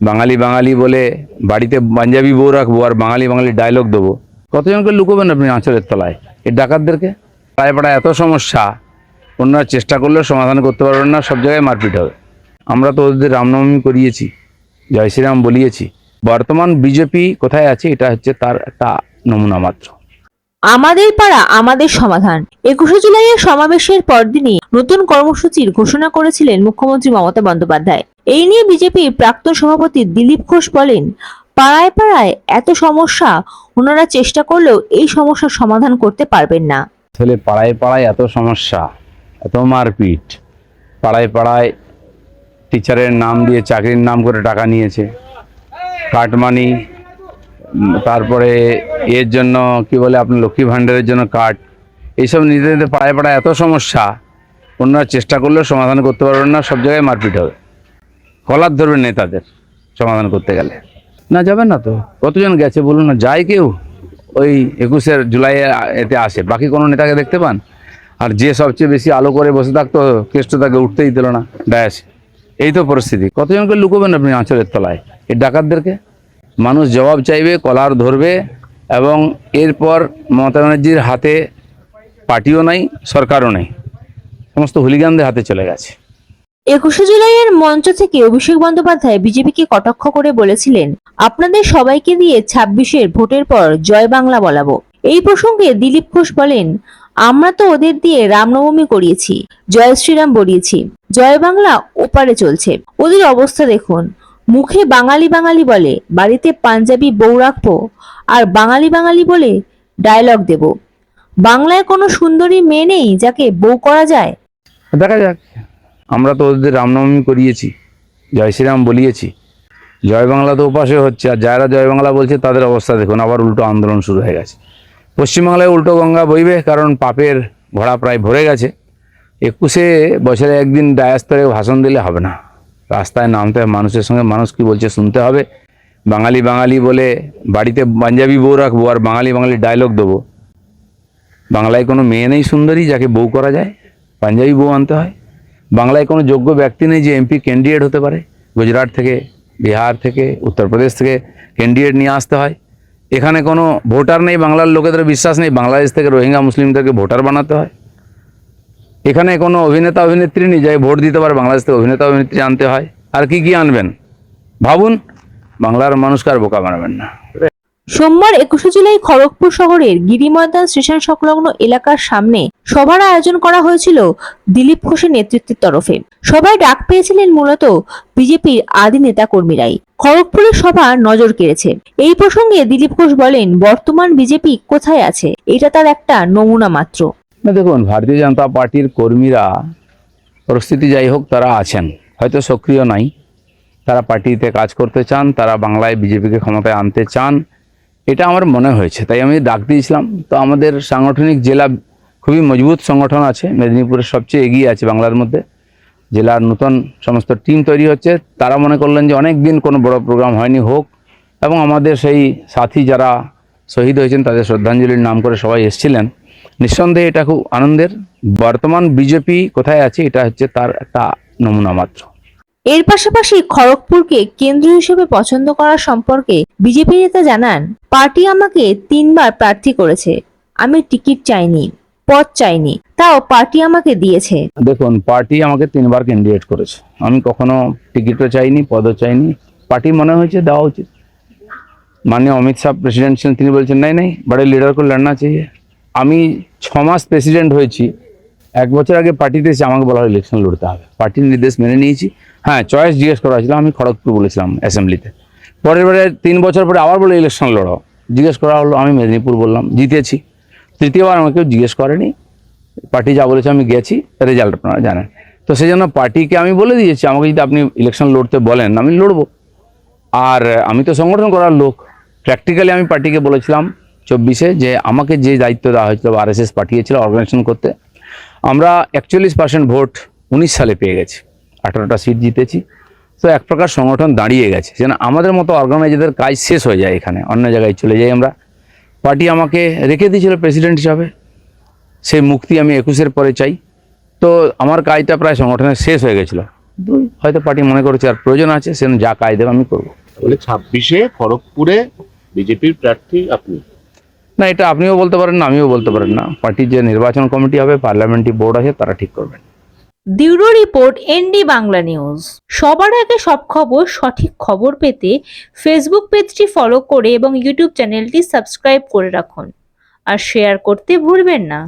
বাঙালি বাঙালি বলে বাড়িতে পাঞ্জাবি বউ রাখব আর বাঙালি বাঙালি ডায়লগ দেবো। কতজনকে লুকোবেন আপনি আঁচলের তলায়? এই ডাকাতদেরকে? পাড়ায় এত সমস্যা অন্যরা চেষ্টা করলেও সমাধান করতে পারবেন না, সব জায়গায় মারপিট হবে। আমরা তো ওদের রামনবমী করিয়েছি, জয় শ্রীরাম বলিয়েছি। বর্তমান বিজেপি কোথায় আছে? এটা হচ্ছে তার একটা নমুনা মাত্র। আমাদের পাড়া, আমাদের সমাধান। একুশে জুলাইয়ের সমাবেশের পরদিনই নতুন কর্মসূচির ঘোষণা করেছিলেন মুখ্যমন্ত্রী মমতা বন্দ্যোপাধ্যায়। এই নিয়ে বিজেপির প্রাক্তন সভাপতি দিলীপ ঘোষ বলেন, পাড়ায় পাড়ায় এত সমস্যা, ওনারা চেষ্টা করলেও এই সমস্যার সমাধান করতে পারবেন না। আসলে পাড়ায় পাড়ায় এত সমস্যা, এত মারপিট। পাড়ায় পাড়ায় টিচারের নাম দিয়ে চাকরির নাম করে টাকা নিয়েছে। কাটমানি তারপরে এর জন্য কি বলে আপনার লক্ষ্মী ভাণ্ডারের জন্য কার্ড এইসব নিতে নিতে পাড়ায় পাড়ায় এত সমস্যা অন্যরা চেষ্টা করলেও সমাধান করতে পারবেন না, সব জায়গায় মারপিট হবে। কলার ধরবেন নেতাদের সমাধান করতে গেলে। না যাবেন না তো। কতজন গেছে বলুন না যায় কেউ? ওই একুশের জুলাই এতে আসে। বাকি কোনো নেতাকে দেখতে পান? আর যে সবচেয়ে বেশি আলো করে বসে থাকতো কেষ্ট তাকে উঠতেই দিল না ডায়াসে এই তো পরিস্থিতি। কতজনকে লুকোবেন আপনি আঁচলের তলায়? এই ডাকাতদেরকে? মানুষ জবাব চাইবে কলার ধরবে এবং এরপর মমতা ব্যানার্জির হাতে পার্টিও নাই সরকারও নেই। সমস্ত হুলিগানদের হাতে চলে গেছে। একুশে জুলাইয়ের মঞ্চ থেকে অভিষেক বন্দ্যোপাধ্যায় বিজেপিকে কটাক্ষ করে বলেছিলেন, আপনাদের সবাইকে দিয়ে ছাব্বিশের ভোটের পর জয় বাংলা বলাবো। এই প্রসঙ্গে দিলীপ ঘোষ বলেন, আমরা তো ওদের দিয়ে রামনবমী করিয়েছি, জয় শ্রীরাম বলিয়েছি। জয় বাংলা ওপারে চলছে। ওদের অবস্থা দেখুন। মুখে বাঙালি বাঙালি বলে, বাড়িতে পাঞ্জাবি বউ রাখব, আর বাঙালি বাঙালি বলে ডায়লগ দেব। বাংলায় কোনো সুন্দরী মেয়ে নেই যাকে বউ করা যায়? দেখা যাক। আমরা তো ওদের রামনবমী করিয়েছি, জয় শ্রীরাম বলিয়েছি। জয় বাংলা তো উপাসে হচ্ছে, আর যারা জয় বাংলা বলছে তাদের অবস্থা দেখুন, আবার উল্টো আন্দোলন শুরু হয়ে গেছে। পশ্চিমবাংলায় উল্টো গঙ্গা বইবে, কারণ পাপের ঘোড়া প্রায় ভরে গেছে। একুশে বছরে একদিন ডায়াস্তরে ভাষণ দিলে হবে না। রাস্তায় নামতে হবে, মানুষের সঙ্গে মানুষ কি বলছে শুনতে হবে। বাঙালি বাঙালি বলে বাড়িতে পাঞ্জাবি বউ রাখব, আর বাঙালি বাঙালি ডায়লগ দেবো। বাংলায় কোনো মেয়ে নেই সুন্দরী, যাকে বউ করা যায়, পাঞ্জাবি বউ আনতে হয়। বাংলায় কোনো যোগ্য ব্যক্তি নেই যে এমপি ক্যান্ডিডেট হতে পারে। গুজরাট থেকে, বিহার থেকে, উত্তরপ্রদেশ থেকে ক্যান্ডিডেট নিয়ে আসতে হয়। এখানে কোনো ভোটার নেই, বাংলার লোকেদের বিশ্বাস নেই, বাংলাদেশ থেকে রোহিঙ্গা, মুসলিমদেরকে ভোটার বানাতে হয়। এখানে কোনো অভিনেতা, অভিনেত্রী নেই যাই ভোট দিতে পারে, বাংলাদেশ থেকে অভিনেতা, অভিনেত্রী আনতে হয়। আর কি কি আনবেন? ভাবুন, বাংলার মানুষকে আর বোকা বানাবেন না। সোমবার একুশে জুলাই খড়গপুর শহরের গিরিময়দান স্টেশন সংলগ্ন এলাকার সামনে সভার আয়োজন করা হয়েছিল দিলীপ ঘোষের নেতৃত্বের তরফে। সভায় ডাক পেয়েছিলেন মূলত বিজেপির আদি নেতা কর্মীরাই খড়গপুরের সভা নজর কেড়েছে। এই প্রসঙ্গে দিলীপ ঘোষ বলেন, বর্তমান বিজেপি কোথায় আছে? এটা তার একটা নমুনা মাত্র। দেখুন, ভারতীয় জনতা পার্টির কর্মীরা, পরিস্থিতি যাই হোক, তারা আছেন। হয়তো সক্রিয় নাই তারা পার্টিতে কাজ করতে চান, তারা বাংলায় বিজেপিকে ক্ষমতায় আনতে চান। এটা আমার মনে হয়েছে, তাই আমি ডাক দিয়েছিলাম। তো আমাদের সাংগঠনিক জেলা খুবই মজবুত সংগঠন আছে, মেদিনীপুরের সবচেয়ে এগিয়ে আছে বাংলার মধ্যে। জেলার নতুন সমস্ত টিম তৈরি হচ্ছে। তারা মনে করলেন যে অনেক দিন কোনো বড় প্রোগ্রাম হয়নি হোক, এবং আমাদের সেই সাথী যারা শহীদ হয়েছেন, তাদের শ্রদ্ধাঞ্জলির নাম করে সবাই এসেছিলেন। নিঃসন্দেহে এটা খুব আনন্দের। বর্তমান বিজেপি কোথায় আছে, এটা হচ্ছে তার একটা নমুনা মাত্র। এর পাশাপাশি খড়গপুরকে কেন্দ্র হিসেবে পছন্দ করার সম্পর্কে বিজেপি নেতা জানান, পার্টি আমাকে তিনবার প্রার্থী করেছে। আমি টিকিট চাইনি পদ চাইনি, তাও পার্টি আমাকে দিয়েছে। দেখুন, পার্টি আমাকে তিনবার ক্যান্ডিডেট করেছে। আমি কখনো টিকিটও চাইনি, পদও চাইনি। পার্টি মনে হয়েছে, দেওয়া উচিত। মাননীয় অমিত শাহ প্রেসিডেন্ট ছিলেন তিনি বলছেন, নাই নাই বড় লিডার কো লড়না চাইয়ে। আমি ছ মাস প্রেসিডেন্ট হয়েছি এক বছর আগে পার্টিতে এসে আমাকে বলা হয় ইলেকশন লড়তে হবে। পার্টির নির্দেশ মেনে নিয়েছি। হ্যাঁ চয়েস জিজ্ঞেস করা হয়েছিল, আমি খড়গপুর বলেছিলাম অ্যাসেম্বলিতে পরের বারে তিন বছর পরে আবার বলে ইলেকশন লড়ো জিজ্ঞেস করা হলো, আমি মেদিনীপুর বললাম, জিতেছি। তৃতীয়বার আমাকে জিজ্ঞেস করেনি। পার্টি যা বলেছে আমি গেছি রেজাল্ট আপনারা জানেন। তো সেই জন্য পার্টিকে আমি বলে দিয়েছি, আমাকে যদি আপনি ইলেকশন লড়তে বলেন, আমি লড়বো। আর আমি তো সংগঠন করার লোক। প্র্যাকটিক্যালি আমি পার্টিকে বলেছিলাম চব্বিশে যে আমাকে যে দায়িত্ব দেওয়া হয়েছিল, বা আরএসএস পাঠিয়েছিল অর্গানাইজেশন করতে আমরা একচল্লিশ পার্সেন্ট ভোট উনিশ সালে পেয়ে গেছি। আঠারোটা সিট জিতেছি। তো এক প্রকার সংগঠন দাঁড়িয়ে গেছে। যেন আমাদের মতো অর্গানাইজারদের কাজ শেষ হয়ে যায় এখানে। অন্য জায়গায় চলে যাই আমরা। পার্টি আমাকে রেখে দিয়েছিল প্রেসিডেন্ট হিসাবে। সেই মুক্তি আমি একুশের পরে চাই। তো আমার কাজটা প্রায় সংগঠনের শেষ হয়ে গেছিল। হয়তো পার্টি মনে করেছে আর প্রয়োজন আছে সে যা কাজ দেবে আমি করব। তাহলে ছাব্বিশে খড়গপুরে বিজেপির প্রার্থী আপনি? না, এটা আপনিও বলতে পারেন না, আমিও বলতে পারেন না। পার্টির যে নির্বাচন কমিটি হবে পার্লামেন্টারি বোর্ড আছে, তারা ঠিক করবেন। Bureau report, ND Bangla news. সবার আগে সব খবর, সঠিক খবর পেতে ফেসবুক পেজটি ফলো করে এবং ইউটিউব চ্যানেলটি সাবস্ক্রাইব করে রাখুন। আর শেয়ার করতে ভুলবেন না।